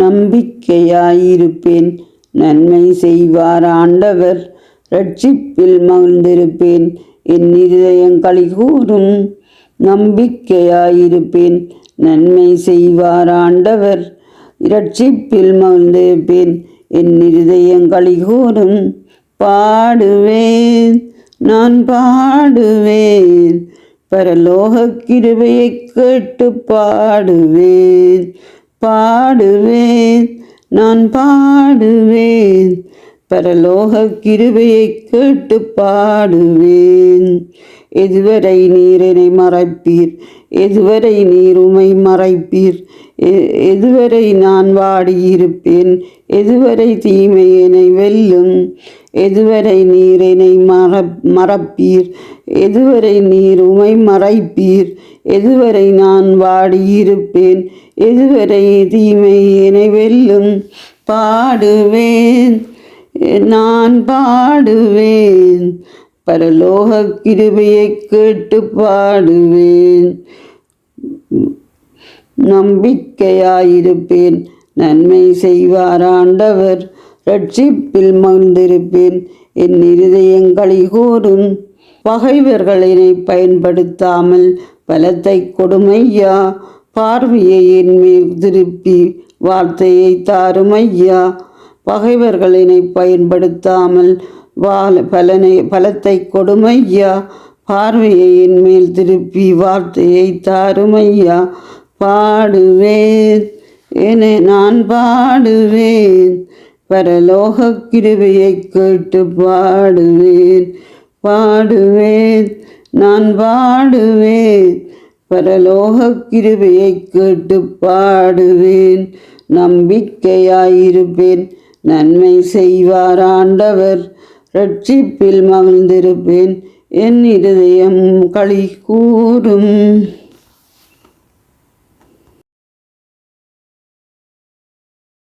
நம்பிக்கையாயிருப்பேன். நன்மை செய்வார் ஆண்டவர். ரட்சிப்பில் மகிழ்ந்திருப்பேன். என் இருதயம் கலிகூறும் நம்பிக்கையாயிருப்பேன். நன்மை செய்வார் ஆண்டவர். இரட்சிப்பில் மகிழ்ந்திருப்பேன். என் இருதயம் கலிகூறும் பாடுவேன். நான் பாடுவேன். பரலோக கிருபையை கேட்டு பாடுவேன். பாடுவேன் நான் பாடுவேன். பரலோக கிருபையை கேட்டு பாடுவேன். எதுவரை நீரினை மறைப்பீர்? எதுவரை நீர் உமை மறைப்பீர்? எதுவரை நான் வாடியிருப்பேன்? எதுவரை தீமையினை வெல்லும்? எதுவரை நீரினை மற மறப்பீர்? எதுவரை நீர் உமை மறைப்பீர்? எதுவரை நான் வாடியிருப்பேன் எதுவரை தீமையினை வெல்லும்? பாடுவேன் நான் பாடுவேன். பரலோக கிருபையை கேட்டு பாடுவேன். நம்பிக்கையாயிருப்பேன். நன்மை செய்வார் ஆண்டவர். ரட்சிப்பில் மகிழ்ந்திருப்பேன். என் இருதயங்களை கூறும் பகைவர்களினை பயன்படுத்தாமல் பலத்தை கொடுமையா? பார்வையை என் மேல் திருப்பி வார்த்தையை தாருமையா? பகைவர்களினை பயன்படுத்தாமல் வாழ பலனை பலத்தை கொடுமையா? பார்வையை என் மேல் திருப்பி வார்த்தையை தாருமையா? பாடுவேன். என நான் பாடுவேன். பரலோக கிருபையை கேட்டு பாடுவேன். பாடுவேன். நான் பாடுவேன். பரலோக கிருபையை கேட்டு பாடுவேன். நம்பிக்கையாயிருப்பேன். நன்மை செய்வார் ஆண்டவர். ரட்சிப்பில் மகிழ்ந்திருப்பேன். என் இருதயம் களி கூறும்